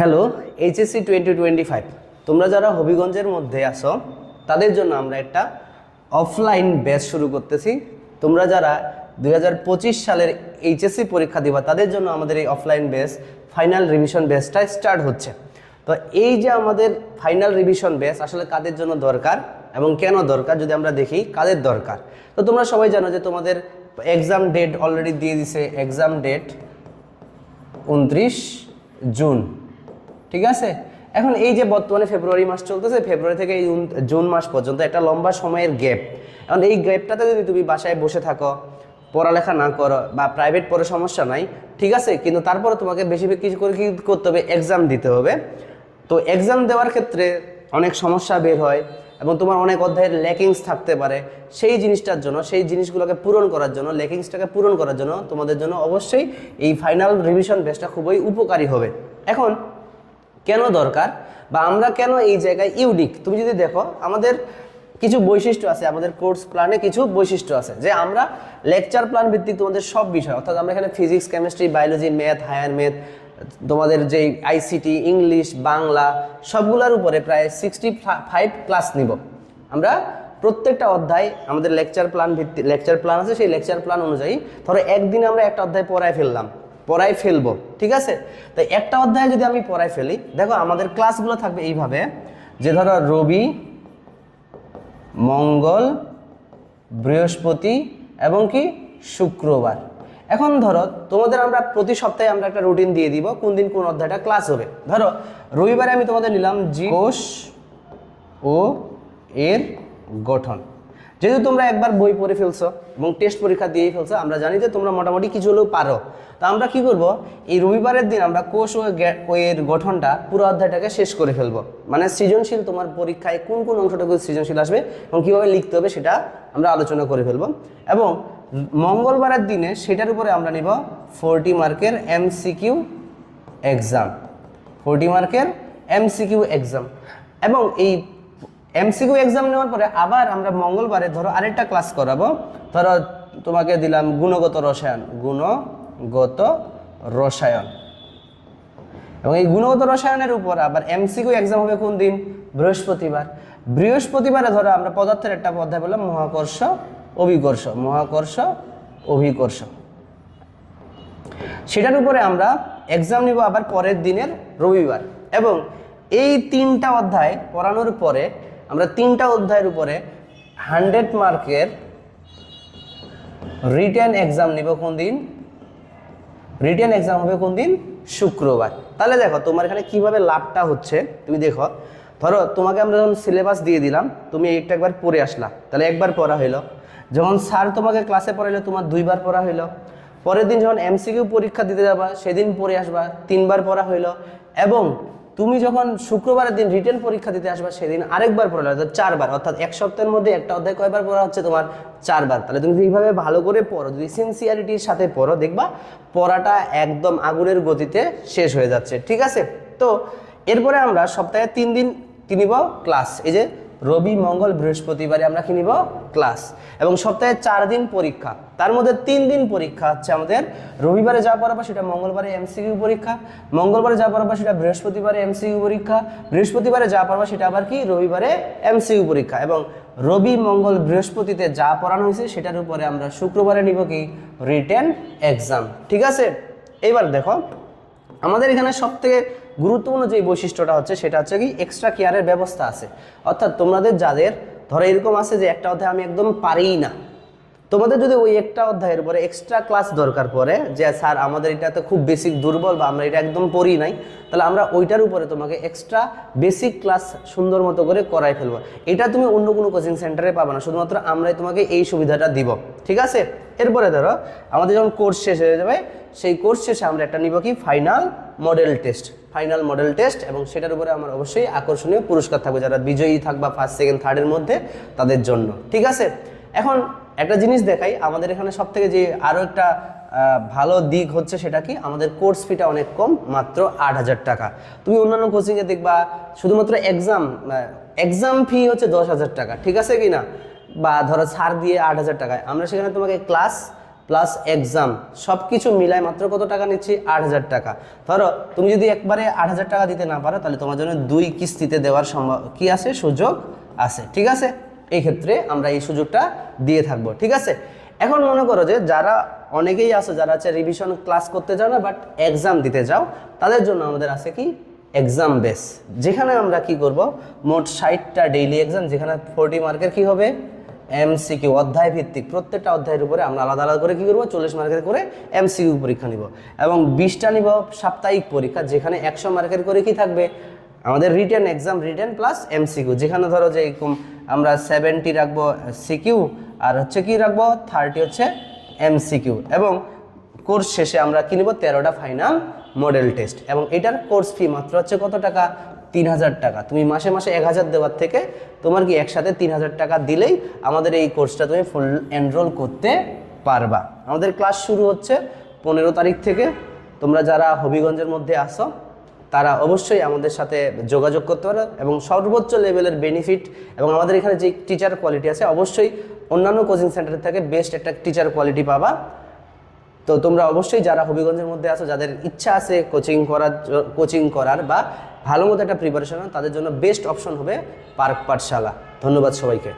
Hello HSC twenty twenty five তোমরা যারা হবিগঞ্জের মধ্যে আসো তাদের জন্য আমরা একটা অফলাইন ব্যাচ শুরু করতেছি। তোমরা যারা দু হাজার পঁচিশ সালের এইচএসসি পরীক্ষা দিবা, তাদের জন্য আমাদের এই অফলাইন ব্যাচ ফাইনাল রিভিশন ব্যাচটা স্টার্ট হচ্ছে। তো এই যে আমাদের ফাইনাল রিভিশন ব্যাচ আসলে কাদের জন্য দরকার এবং কেন দরকার, যদি আমরা দেখি কাদের দরকার। তো তোমরা সবাই জানো যে তোমাদের এক্সাম ডেট অলরেডি দিয়ে দিছে এক্সাম ডেট উনত্রিশ জুন। ঠিক আছে? এখন এই যে বর্তমানে ফেব্রুয়ারি মাস চলতেছে, ফেব্রুয়ারি থেকে জুন মাস পর্যন্ত একটা লম্বা সময়ের গ্যাপ। এখন এই গ্যাপটাতে যদি তুমি বাসায় বসে থাকো, পড়ালেখা না করো বা প্রাইভেট পড়ে সমস্যা নাই, ঠিক আছে? কিন্তু তারপরে তোমাকে বেশি বেশি কিছু করে কি করতে হবে? এক্সাম দিতে হবে। তো এক্সাম দেওয়ার ক্ষেত্রে অনেক সমস্যা বের হয় এবং তোমার অনেক অধ্যায়ের ল্যাকিংস থাকতে পারে। সেই জিনিসটার জন্য, সেই জিনিসগুলোকে পূরণ করার জন্য ল্যাকিংসটাকে পূরণ করার জন্য তোমাদের জন্য অবশ্যই এই ফাইনাল রিভিশন বেসটা খুবই উপকারী হবে। এখন কেন দরকার বা আমরা কেন এই জায়গায় ইউনিক তুমি যদি দেখো, আমাদের কিছু বৈশিষ্ট্য আছে, আমাদের কোর্স প্ল্যানে কিছু বৈশিষ্ট্য আছে, যে আমরা লেকচার প্ল্যান ভিত্তিক তোমাদের সব বিষয়, অর্থাৎ আমরা এখানে physics chemistry biology math higher math তোমাদের যেই আইসিটি ইংলিশ বাংলা, সবগুলোর উপরে প্রায় সিক্সটি ফাইভ ক্লাস নিব। আমরা প্রত্যেকটা অধ্যায় আমাদের লেকচার প্ল্যান ভিত্তি লেকচার প্ল্যান আছে, সেই লেকচার প্ল্যান অনুযায়ী ধরো একদিন আমরা একটা অধ্যায় পড়ায় ফেললাম। পড়ায় ফেলব, ঠিক আছে? তো একটা অধ্যায় যদি আমি পড়ায় ফেলি, দেখো আমাদের ক্লাসগুলো থাকবে এইভাবে, যে ধরো রবি, মঙ্গল, বৃহস্পতি এবং কি? শুক্রবার। এখন ধরো তোমাদের আমরা প্রতি সপ্তাহে আমরা একটা রুটিন দিয়ে দিব, কোন দিন কোন অধ্যায়টা ক্লাস হবে। ধরো রবিবারে আমি তোমাদের নিলাম জি কোষ ও এর গঠন। যেহেতু তোমরা একবার বই পড়ে ফেলছো এবং টেস্ট পরীক্ষা দিয়েই ফেলছো, আমরা জানি যে তোমরা মোটামুটি কিছু হলেও পারো। তা আমরা কি করব? এই রবিবারের দিন আমরা কোষ ও গঠনটা পুরো অধ্যায়টাকে শেষ করে ফেলব। মানে সৃজনশীল তোমার পরীক্ষায় কোন কোন অংশটুকু সৃজনশীল আসবে এবং কীভাবে লিখতে হবে সেটা আমরা আলোচনা করে ফেলব। এবং মঙ্গলবারের দিনে সেটার উপরে আমরা নিব ফোরটি মার্কের এমসিকিউ এক্সাম ফোরটি মার্কের এমসিকিউ এক্সাম এবং এই এমসিকিউ এক্সাম নেওয়ার পরে আবার আমরা মঙ্গলবারে ধরো আরেকটা ক্লাস করাবো। ধরো তোমাকে দিলাম গুণগত রসায়ন গুণগত রসায়ন। এবং এই গুণগত রসায়নের উপর আবার এমসিকিউ এক্সাম হবে কোন দিন? বৃহস্পতিবার। বৃহস্পতিবারে ধরো আমরা পদার্থের একটা অধ্যায় বললাম, মহাকর্ষ অভিকর্ষ মহাকর্ষ অভিকর্ষ। সেটার উপরে আমরা এক্সাম নিব আবার পরের দিনের রবিবার। এবং এই তিনটা অধ্যায় পড়ানোর পরে আমরা তিনটা অধ্যায়ের উপরে হান্ড্রেড মার্কের রিটেন এক্সাম নিব কোন দিন? রিটেন এক্সাম হবে কোন দিন? শুক্রবার। তাহলে দেখো, তোমার এখানে কীভাবে লাভটা হচ্ছে, তুমি দেখো। ধরো, তোমাকে আমরা যখন সিলেবাস দিয়ে দিলাম, তুমি একটা একবার পড়ে আসলা। তাহলে একবার পড়া হইল। যখন স্যার তোমাকে ক্লাসে পড়াইলো, তোমার দুইবার পড়া হইল। পরের দিন যখন এমসিকিউ পরীক্ষা দিতে যাবা, সেদিন পড়ে আসবা, তিনবার পড়া হইল। এবং তুমি যখন শুক্রবারের দিন রিটেন পরীক্ষা দিতে আসবা, সেদিন আরেকবার পড়া লাগবে চারবার, অর্থাৎ এক সপ্তাহের মধ্যে একটা অধ্যায় কয়বার পড়া হচ্ছে তোমার? চারবার। তাহলে তুমি এইভাবে ভালো করে পড়ো, যদি সিনসিয়ারিটির সাথে পড়ো, দেখবা পড়াটা একদম আগুনের গতিতে শেষ হয়ে যাচ্ছে, ঠিক আছে? তো এরপরে আমরা সপ্তাহে তিন দিন কিনিব ক্লাস এই যে রবি, মঙ্গল, বৃহস্পতিবারে আমরা কি নিব? ক্লাস। এবং সপ্তাহে চার দিন পরীক্ষা। তার মধ্যে তিন দিন পরীক্ষা হচ্ছে আমাদের। রবিবারে যা পড়াবো সেটা মঙ্গলবারে এমসিকিউ পরীক্ষা, মঙ্গলবারে যা পড়াবো সেটা বৃহস্পতিবারে এমসিকিউ পরীক্ষা, বৃহস্পতিবারে যা পড়াবো সেটা আবার কি? রবিবারে এমসিকিউ পরীক্ষা। এবং রবি, মঙ্গল, বৃহস্পতিতে যা পড়ানো হয়েছে সেটার উপরে আমরা শুক্রবারে নিব কি? Written exam. ঠিক আছে? এবার দেখো আমাদের এখানে সব থেকে গুরুত্বপূর্ণ যে বৈশিষ্ট্যটা হচ্ছে, সেটা হচ্ছে কি এক্সট্রা কেয়ারের ব্যবস্থা আছে। অর্থাৎ তোমাদের যাদের, ধরো এরকম আছে যে একটা অধ্যায় আমি একদম পারিই না, তোমাদের যদি ওই একটা অধ্যায়ের উপরে এক্সট্রা ক্লাস দরকার পড়ে, যে স্যার আমাদের এটা তো খুব বেসিক দুর্বল বা আমরা এটা একদম পড়ি নাই, তাহলে আমরা ওইটার উপরে তোমাকে এক্সট্রা বেসিক ক্লাস সুন্দর মতো করে করাই ফেলব। এটা তুমি অন্য কোনো কোচিং সেন্টারে পাবে না, শুধুমাত্র আমরাই তোমাকে এই সুবিধাটা দিব। ঠিক আছে? এরপরে ধরো, আমাদের যখন কোর্স শেষ হয়ে যাবে সেই কোর্স শেষে আমরা একটা নিব কি? Final model test final model test এবং সেটার উপরে আমার অবশ্যই আকর্ষণীয় পুরস্কার থাকবে যারা বিজয়ী থাকবা ফার্স্ট সেকেন্ড থার্ডের মধ্যে তাদের জন্য। ঠিক আছে? এখন একটা জিনিস দেখাই, আমাদের এখানে সব থেকে যে আরও একটা ভালো দিক হচ্ছে সেটা কি? আমাদের কোর্স ফিটা অনেক কম, মাত্র আট হাজার টাকা। তুমি অন্যান্য কোচিংয়ে দেখবা, শুধুমাত্র এক্সাম এক্সাম ফি হচ্ছে দশ হাজার টাকা। ঠিক আছে কি না বা ধরো ছাড় দিয়ে আট হাজার টাকায়। আমরা সেখানে তোমাকে ক্লাস প্লাস এক্সাম সব কিছু মিলায় মাত্র কত টাকা নিচ্ছি? আট হাজার টাকা। ধরো, তুমি যদি একবারে আট হাজার টাকা দিতে না পারো, তাহলে তোমার জন্য দুই কিস্তিতে দেওয়ার সম্ভব, কি আছে? সুযোগ আছে, ঠিক আছে? এই ক্ষেত্রে আমরা এই সুযোগটা দিয়ে থাকব, ঠিক আছে? এখন মনে করো যে যারা অনেকেই আছে, যারা হচ্ছে রিভিশন ক্লাস করতে চাও না বাট এক্সাম দিতে যাও, তাদের জন্য আমাদের আছে কি? এক্সাম বেস যেখানে আমরা কি করব? মোট ষাটটা ডেইলি এক্সাম যেখানে ফোরটি মার্কের কি হবে? এমসিকিউ অধ্যায় ভিত্তিক প্রত্যেকটা অধ্যায়ের উপরে আমরা আলাদা আলাদা করে কি করব? চল্লিশ মার্কের করে এমসিকিউ পরীক্ষা নিব। এবং বিশটা নিব সাপ্তাহিক পরীক্ষা, যেখানে একশো মার্কের করে কি থাকবে? আমাদের written exam written plus MCQ যেখানে ধরো যে এরকম আমরা সেভেন্টি রাখব সিকিউ আর হচ্ছে কি রাখব? থার্টি হচ্ছে এমসিকিউ এবং কোর্স শেষে আমরা কিনব তেরোটা ফাইনাল মডেল টেস্ট এবং এটার কোর্স ফি মাত্র হচ্ছে কত টাকা? তিন হাজার টাকা। তুমি মাসে মাসে এক হাজার দেওয়ার থেকে তোমার কি একসাথে তিন হাজার টাকা দিলেই আমাদের এই কোর্সটা তুমি ফুল এনরোল করতে পারবা। আমাদের ক্লাস শুরু হচ্ছে পনেরো তারিখ থেকে। তোমরা যারা হবিগঞ্জের মধ্যে আসো তারা অবশ্যই আমাদের সাথে যোগাযোগ করতে পারো এবং সর্বোচ্চ লেভেলের বেনিফিট এবং আমাদের এখানে যে টিচার কোয়ালিটি আছে, অবশ্যই অন্যান্য কোচিং সেন্টার থেকে বেস্ট একটা টিচার কোয়ালিটি পাবা। তো তোমরা অবশ্যই যারা হবিগঞ্জের মধ্যে আছো, যাদের ইচ্ছা আছে কোচিং করার কোচিং করার বা ভালো মতো একটা প্রিপারেশন তাদের জন্য বেস্ট অপশন হবে পার্ক পাঠশালা ধন্যবাদ সবাইকে।